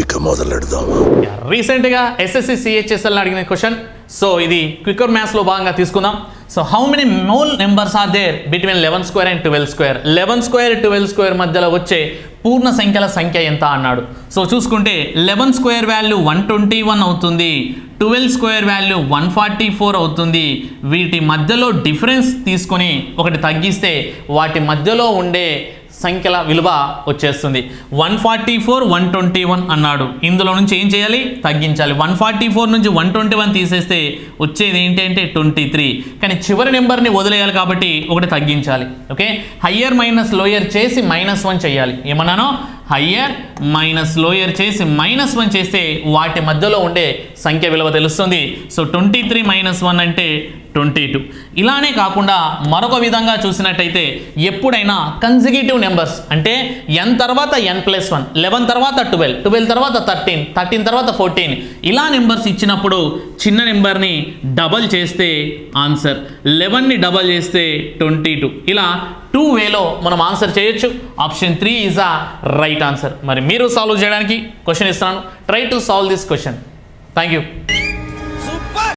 ఇక మొదలెడదామా రీసెంట్గా ఎస్ఎస్సి సిహెచ్ఎస్ఎల్ అడిగిన క్వశ్చన్. సో ఇది క్వికర్ మ్యాథ్స్లో భాగంగా తీసుకుందాం. So how many whole numbers are there between eleven square and twelve square eleven square twelve square మధ్యలో వచ్చే పూర్ణ సంఖ్యల సంఖ్య ఎంత అన్నాడు. సో చూసుకుంటే eleven square value one twenty one అవుతుంది. Twelve square value one forty four అవుతుంది. వీటి మధ్యలో డిఫరెన్స్ తీసుకొని ఒకటి తగ్గిస్తే వాటి మధ్యలో ఉండే సంఖ్యల విలువ వచ్చేస్తుంది. One forty four one twenty one అన్నాడు. ఇందులో నుంచి ఏం చేయాలి? తగ్గించాలి. వన్ ఫార్టీ ఫోర్ నుంచి వన్ ట్వంటీ వన్ తీసేస్తే వచ్చేది ఏంటంటే ట్వంటీ త్రీ. కానీ చివరి నెంబర్ని వదిలేయాలి కాబట్టి ఒకటి తగ్గించాలి. ఓకే? హయ్యర్ మైనస్ లోయర్ చేసి మైనస్ వన్ చేయాలి. ఏమన్నానో? హయ్యర్ మైనస్ లోయర్ చేసి మైనస్ వన్ చేస్తే వాటి మధ్యలో ఉండే సంఖ్య విలువ తెలుస్తుంది. So twenty three minus one అంటే ట్వంటీ టూ ఇలానే కాకుండా మరొక విధంగా చూసినట్టయితే ఎప్పుడైనా కన్సిక్యూటివ్ నెంబర్స్ అంటే ఎన్ తర్వాత ఎన్ ప్లస్ వన్ లెవెన్ తర్వాత ట్వెల్వ్ ట్వెల్వ్ తర్వాత థర్టీన్ థర్టీన్ తర్వాత ఫోర్టీన్ ఇలా నెంబర్స్ ఇచ్చినప్పుడు చిన్న నెంబర్ని డబల్ చేస్తే ఆన్సర్ లెవెన్ని డబల్ చేస్తే ట్వంటీ టూ ఇలా టూ వేలో మనం ఆన్సర్ చేయొచ్చు. Option three is a right answer. మరి మీరు సాల్వ్ చేయడానికి క్వశ్చన్ ఇస్తున్నాను. Try to solve this question. Thank you